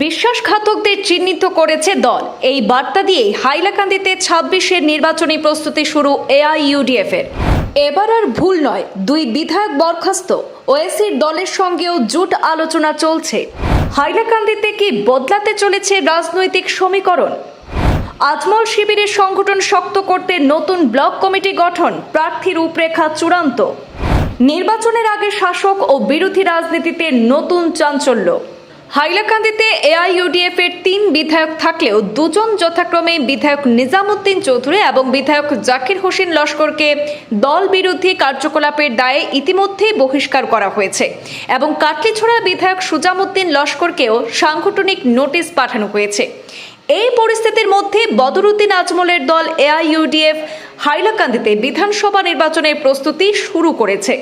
বিশ্বাসঘাতকদের চিহ্নিত করেছে দল। এই বার্তা দিয়েই হাইলাকান্দিতে ছাব্বিশের নির্বাচনী প্রস্তুতি শুরু এআইইউডিএফ এর এবার আর ভুল নয়, দুই বিধায়ক বরখাস্ত। ওএসির দলের সঙ্গেও জোট আলোচনা চলছে। হাইলাকান্দিতে কি বদলাতে চলেছে রাজনৈতিক সমীকরণ? আজমল শিবিরের সংগঠন শক্ত করতে নতুন ব্লক কমিটি গঠন, প্রার্থীর রূপরেখা চূড়ান্ত। নির্বাচনের আগে শাসক ও বিরোধী রাজনীতিতে নতুন চাঞ্চল্য। হাইলাকান্দিতে এআইইউডিএফ এর তিন বিধায়ক থাকলেও দুজন যথাক্রমে বিধায়ক নিজামুদ্দিন চৌধুরী এবং বিধায়ক জাকির হোসেন লস্করকে দল বিরোধী কার্যকলাপের দায়ে ইতিমধ্যেই বহিষ্কার করা হয়েছে এবং কাটলিছড়া বিধায়ক সুজামুদ্দিন লস্করকেও সাংগঠনিক নোটিশ পাঠানো হয়েছে। এই পরিস্থিতির মধ্যে বদরুদ্দিন আজমলের দল এআইইউডিএফ হাইলাকান্দিতে বিধানসভা নির্বাচনের প্রস্তুতি শুরু করেছে।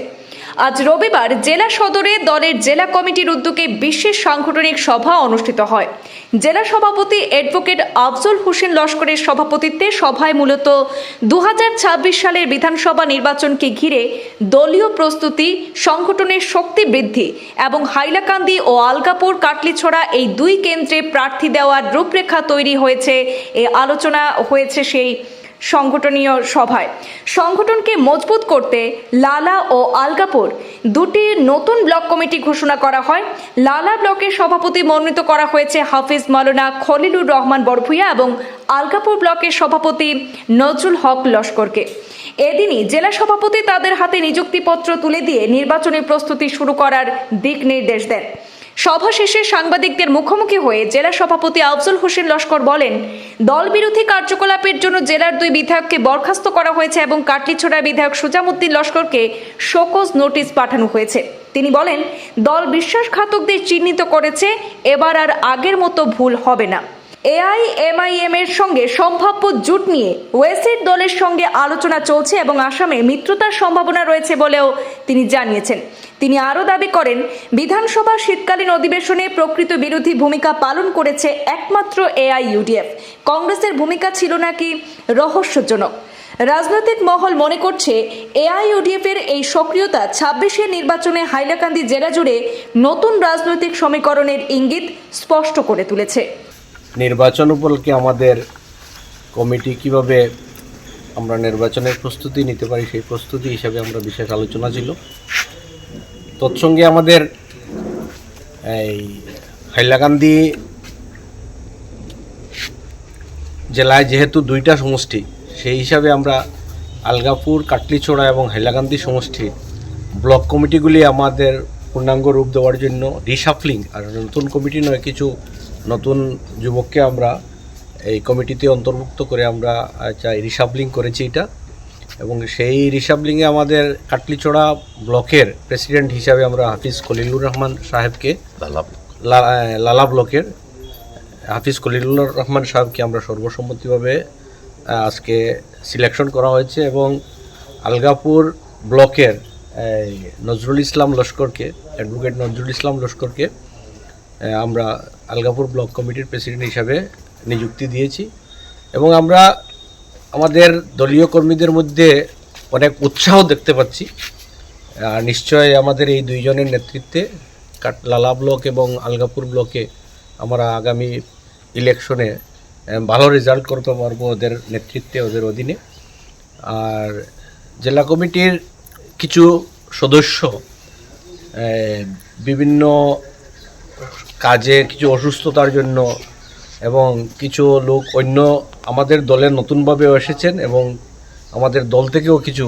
আজ রবিবার জেলা সদরে দলের জেলা কমিটির উদ্যোগে বিশেষ সাংগঠনিক সভা অনুষ্ঠিত হয়। জেলা সভাপতি অ্যাডভোকেট আফজল হোসেন লস্করের সভাপতিত্বে সভায় মূলত দু হাজার ছাব্বিশ সালের বিধানসভা নির্বাচনকে ঘিরে দলীয় প্রস্তুতি, সংগঠনের শক্তি বৃদ্ধি এবং হাইলাকান্দি ও আলগাপুর কাটলিছড়া এই দুই কেন্দ্রে প্রার্থী দেওয়ার রূপরেখা তৈরি হয়েছে। এ আলোচনা হয়েছে সেই সংগঠনীয় সভায়। সংগঠনকে মজবুত করতে লালা ও আলগাপুর দুটি নতুন ব্লক কমিটি ঘোষণা করা হয়। লালা ব্লকের সভাপতি মনোনীত করা হয়েছে হাফিজ মাওলানা খলিলুর রহমান বরভুইয়া এবং আলগাপুর ব্লকের সভাপতি নজরুল হক লস্করকে। এদিনই জেলা সভাপতি তাদের হাতে নিযুক্তিপত্র তুলে দিয়ে নির্বাচনী প্রস্তুতি শুরু করার দিক নির্দেশ দেন। সভা শেষে সাংবাদিকদের মুখোমুখি হয়ে জেলা সভাপতি আফজল হোসেন লস্কর বলেন দল বিরোধী কার্যকলাপের জন্য জেলার দুই বিধায়ককে বরখাস্ত করা হয়েছে এবং কাটলিছড়ার বিধায়ক সুজামুদ্দিন লস্করকে শোকজ নোটিশ পাঠানো হয়েছে। তিনি বলেন, দল বিশ্বাসঘাতকদের চিহ্নিত করেছে, এবার আর আগের মতো ভুল হবে না। এআইএমআইএম এর সঙ্গে সম্ভাব্য জোট নিয়ে ওয়েসির দলের সঙ্গে আলোচনা চলছে এবং আসামে মিত্রতার সম্ভাবনা রয়েছে বলেও তিনি জানিয়েছেন। তিনি আরও দাবি করেন, বিধানসভা শীতকালীন অধিবেশনে প্রকৃত বিরোধী ভূমিকা পালন করেছে একমাত্র এআইইউডিএফ কংগ্রেসের ভূমিকা ছিল নাকি রহস্যজনক? রাজনৈতিক মহল মনে করছে এআইইউডিএফ এর এই সক্রিয়তা ছাব্বিশের নির্বাচনে হাইলাকান্দি জেলা জুড়ে নতুন রাজনৈতিক সমীকরণের ইঙ্গিত স্পষ্ট করে তুলেছে। নির্বাচন উপলক্ষে আমাদের কমিটি কীভাবে আমরা নির্বাচনের প্রস্তুতি নিতে পারি, সেই প্রস্তুতি হিসাবে আমরা বিশেষ আলোচনা ছিল। তৎসঙ্গে আমাদের এই হাইলাকান্দি জেলায় যেহেতু দুইটা সমষ্টি, সেই হিসাবে আমরা আলগাপুর, কাটলিছড়া এবং হাইলাকান্দি সমষ্টি ব্লক কমিটিগুলি আমাদের পূর্ণাঙ্গ রূপ দেওয়ার জন্য রিসাফলিং আর নতুন কমিটি নয়, কিছু নতুন যুবককে আমরা এই কমিটিতে অন্তর্ভুক্ত করে আমরা চাই রিসাবলিং করেছি এটা। এবং সেই রিসাবলিংয়ে আমাদের কাটলিচড়া ব্লকের প্রেসিডেন্ট হিসাবে আমরা হাফিজ খলিলুর রহমান সাহেবকে লালা ব্লকের হাফিজ খলিলুর রহমান সাহেবকে আমরা সর্বসম্মতিভাবে আজকে সিলেকশন করা হয়েছে এবং আলগাপুর ব্লকের নজরুল ইসলাম লস্করকে অ্যাডভোকেট নজরুল ইসলাম লস্করকে আমরা আলগাপুর ব্লক কমিটির প্রেসিডেন্ট হিসাবে নিযুক্তি দিয়েছি। এবং আমরা আমাদের দলীয় কর্মীদের মধ্যে অনেক উৎসাহ দেখতে পাচ্ছি। আর নিশ্চয় আমাদের এই দুইজনের নেতৃত্বে লালা ব্লক এবং আলগাপুর ব্লকে আমরা আগামী ইলেকশনে ভালো রেজাল্ট করতে পারব ওদের নেতৃত্বে, ওদের অধীনে। আর জেলা কমিটির কিছু সদস্য বিভিন্ন কাজে কিছু অসুস্থতার জন্য এবং কিছু লোক অন্য আমাদের দলে নতুনভাবেও এসেছেন এবং আমাদের দল থেকেও কিছু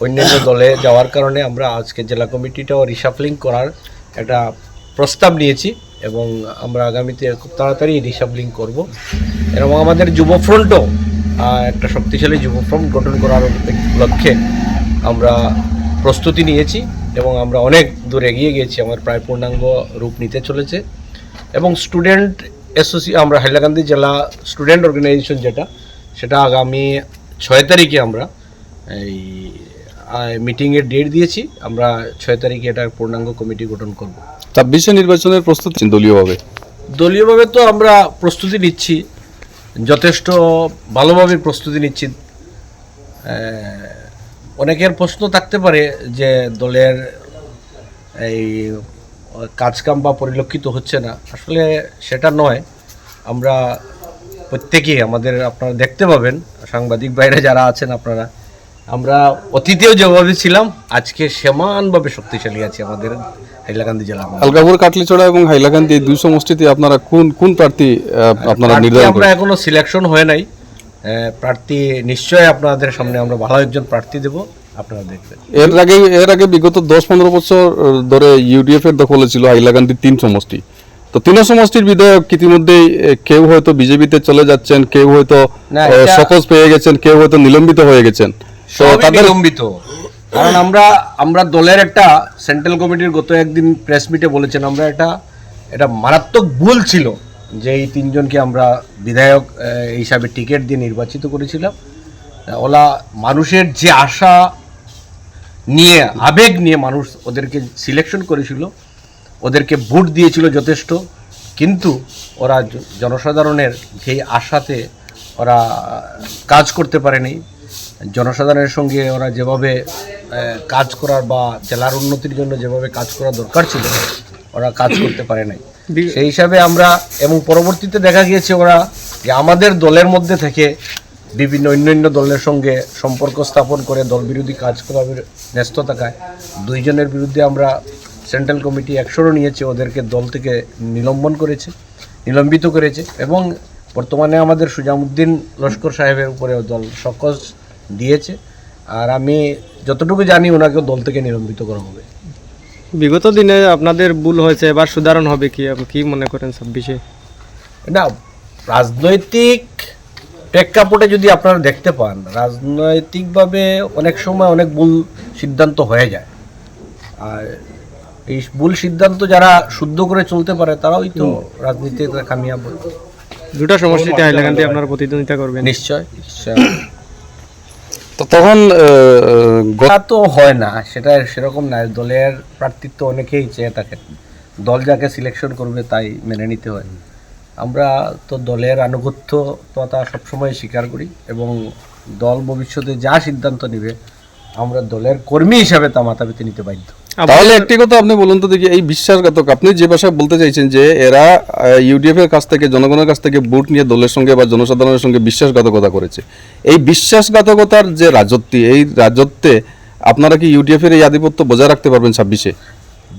অন্যান্য দলে যাওয়ার কারণে আমরা আজকে জেলা কমিটিটাও রিসাফলিং করার একটা প্রস্তাব নিয়েছি এবং আমরা আগামীতে খুব তাড়াতাড়ি রিসাফলিং করব। এবং আমাদের যুব ফ্রন্টও একটা শক্তিশালী যুব ফ্রন্ট গঠন করার লক্ষ্যে আমরা প্রস্তুতি নিয়েছি এবং আমরা অনেক দূর এগিয়ে গিয়েছি। আমার প্রায় পূর্ণাঙ্গ রূপ নিতে চলেছে। এবং স্টুডেন্ট অ্যাসোসি আমরা হাইলাকান্দি জেলা স্টুডেন্ট অর্গানাইজেশন যেটা সেটা আগামী ছয় তারিখে আমরা এই মিটিংয়ের ডেট দিয়েছি। আমরা ছয় তারিখে এটার পূর্ণাঙ্গ কমিটি গঠন করব। ছাব্বিশে নির্বাচনের প্রস্তুতি দলীয়ভাবে? দলীয়ভাবে তো আমরা প্রস্তুতি নিচ্ছি। যথেষ্ট ভালোভাবে প্রস্তুতি নিচ্ছি। অনেকের প্রশ্ন থাকতে পারে যে দলের এই কাজকাম বা পরিলক্ষিত হচ্ছে না। আসলে সেটা নয়। আমরা প্রত্যেকেই আমাদের আপনারা দেখতে পাবেন সাংবাদিক বাইরে যারা আছেন আপনারা। আমরা অতীতেও যেভাবে ছিলাম আজকে সমানভাবে শক্তিশালী আছে আমাদের হাইলাকান্দি জেলা আলগাপুর কাটলিচড়া এবং হাইলাকান্দি দুই সমষ্টিতে আপনারা কোন কোন প্রার্থী আপনারা নির্ধারণ আমরা এখনও সিলেকশন হয়ে নাই। প্রার্থী নিশ্চয়ই আপনাদের সামনে আমরা ভালো একজন প্রার্থী দেব। আপনারা দেখবেন। এর আগে এর আগে বিগত দশ পনেরো বছর ধরে ইউডিএফ এর দখলে ছিল হাইলাকান্দি তিন সমষ্টি। তো তিন সমষ্টির বিধায়ক ইতিমধ্যেই কেউ হয়তো বিজেপিতে চলে যাচ্ছেন কেউ হয়তো সকজ পেয়ে গেছেন কেউ হয়তো নিলম্বিত হয়ে গেছেন। তো তাদের বিলম্বিত কারণ আমরা আমরা দলের একটা সেন্ট্রাল কমিটির গত একদিন প্রেস মিটে বলেছেন আমরা এটা এটা মারাত্মক ভুল ছিল যে এই তিনজনকে আমরা বিধায়ক হিসাবে টিকিট দিয়ে নির্বাচিত করেছিলাম। ওলা মানুষের যে আশা নিয়ে আবেগ নিয়ে মানুষ ওদেরকে সিলেকশন করেছিল ওদেরকে ভোট দিয়েছিল যথেষ্ট কিন্তু ওরা জনসাধারণের সেই আশাতে ওরা কাজ করতে পারেনি। জনসাধারণের সঙ্গে ওরা যেভাবে কাজ করার বা জেলার উন্নতির জন্য যেভাবে কাজ করা দরকার ছিল ওরা কাজ করতে পারে নাই। সেই হিসাবে আমরা এবং পরবর্তীতে দেখা গিয়েছে ওরা যে আমাদের দলের মধ্যে থেকে বিভিন্ন অন্যান্য দলের সঙ্গে সম্পর্ক স্থাপন করে দল বিরোধী কাজ করার ব্যস্ত থাকায় দুইজনের বিরুদ্ধে আমরা সেন্ট্রাল কমিটি একশোরও নিয়েছে ওদেরকে দল থেকে নিলম্বন করেছে নিলম্বিত করেছে এবং বর্তমানে আমাদের সুজামুদ্দিন লস্কর সাহেবের উপরে দল সকজ দিয়েছে। আর আমি যতটুকু জানি ওনাকেও দল থেকে নিলম্বিত করা হবে। বিগত দিনে আপনাদের ভুল হয়েছে এবার সুধারণ হবে কি? আপনি কি মনে করেন সব ছাব্বিশে না রাজনৈতিক প্রেক্ষাপটে যদি আপনারা দেখতে পান রাজনৈতিকভাবে অনেক সময় অনেক ভুল সিদ্ধান্ত হয়ে যায়। আর এই ভুল সিদ্ধান্ত যারা শুদ্ধ করে চলতে পারে তারাই তো রাজনীতিতে কামিয়াব। হয়। দুটা সমষ্টিতে হাইলাকান্দি আপনারা প্রতিদ্বন্দ্বিতা করবেন। নিশ্চয় নিশ্চয়। তো তখন আহ, তো হয় না সেটা সেরকম না। দলের প্রার্থিত্ব অনেকেই চেয়ে থাকেন দল যাকে সিলেকশন করবে তাই মেনে নিতে হয়। আমরা তো দলের আনুগত্য তা সবসময় স্বীকার করি এবং দল ভবিষ্যতে যা সিদ্ধান্ত নেবে আমরা দলের কর্মী হিসাবে তা মাথা পেতে নিতে বাধ্য। তাহলে একটি কথা আপনি বলুন তো দেখি এই বিশ্বাসঘাতক আপনি যে ভাষায় বলতে চাইছেন যে এরা ইউডিএফ এর কাছ থেকে জনগণের কাছ থেকে ভোট নিয়ে দলের সঙ্গে বা জনসাধারণের সঙ্গে বিশ্বাসঘাতকতা করেছে। এই বিশ্বাসঘাতকতার যে রাজত্ব এই রাজত্বে আপনারা কি ইউডিএফ এর এই আধিপত্য বজায় রাখতে পারবেন ছাব্বিশে?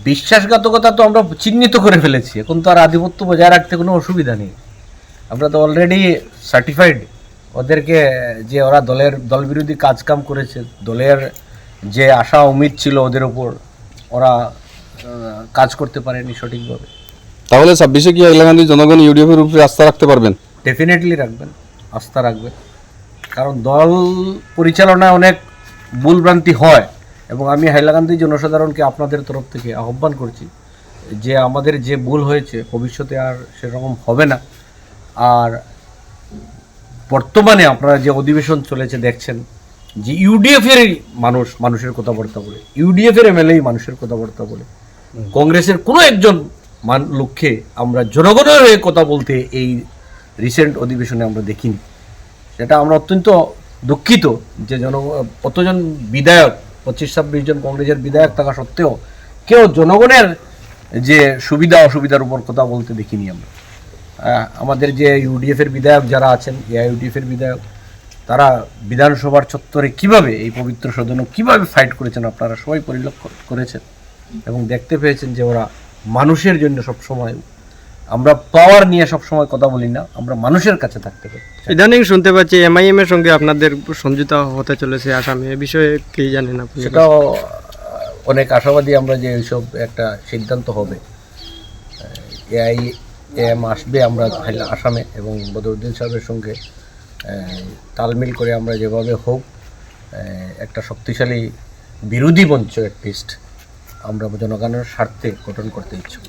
বিশ্বাসঘাতকতা তো আমরা চিহ্নিত করে ফেলেছি। এখন তো আর আধিপত্য বজায় রাখতে কোনো অসুবিধা নেই। আমরা তো অলরেডি সার্টিফাইড ওদেরকে যে ওরা দলের দল বিরোধী কাজকাম করেছে দলের যে আশা উমিদ ছিল ওদের উপর ওরা কাজ করতে পারেনি সঠিকভাবে। তাহলে ছাব্বিশে কি হাইলাকান্দি জনগণ ইউডিএফ এর উপরে আস্থা রাখতে পারবেন? ডেফিনেটলি রাখবেন আস্থা রাখবেন। কারণ দল পরিচালনায় অনেক ভুলভ্রান্তি হয়। এবং আমি হাইলাকান্দি জনসাধারণকে আপনাদের তরফ থেকে আহ্বান করছি যে আমাদের যে ভুল হয়েছে, ভবিষ্যতে আর সেরকম হবে না। আর বর্তমানে আপনারা যে অধিবেশন চলেছে দেখছেন, যে ইউডিএফ এর মানুষ, মানুষের কথাবার্তা বলে ইউডিএফ এর এমএলএ মানুষের কথাবার্তা বলে, কংগ্রেসের কোনো একজন মান লক্ষ্যে আমরা জনগণের হয়ে কথা বলতে এই রিসেন্ট অধিবেশনে আমরা দেখিনি। সেটা আমরা অত্যন্ত দুঃখিত যে জন কতজন বিধায়ক পঁচিশ, ছাব্বিশ জন কংগ্রেসের বিধায়ক থাকা সত্ত্বেও কেউ জনগণের যে সুবিধা, অসুবিধার উপর কথা বলতে দেখিনি আমরা। আমাদের যে ইউডিএফ এর বিধায়ক যারা আছেন এআইউডিএফ এর বিধায়ক, তারা বিধানসভার চত্বরে কীভাবে এই পবিত্র সদন কীভাবে ফাইট করেছেন আপনারা সবাই পরিলক্ষ করেছেন এবং দেখতে পেয়েছেন যে ওরা মানুষের জন্য সব সময় আমরা পাওয়ার নিয়ে সব সময় কথা বলি না আমরা মানুষের কাছে থাকতে পারি ইদানিং শুনতে পাচ্ছি এমআইএম এর সঙ্গে আপনাদের সমঝোতা হতে চলেছে আসামে এ বিষয়ে কি জানেন আপনি? সেটাও অনেক আশাবাদী আমরা যে এইসব একটা সিদ্ধান্ত হবে। এআই এম আসবে আমরা আসামে এবং বদরুদ্দিন সাহেবের সঙ্গে তালমিল করে আমরা যেভাবে হোক একটা শক্তিশালী বিরোধী মঞ্চ অ্যাটলিস্ট আমরা জনগণের স্বার্থে গঠন করতে ইচ্ছুক।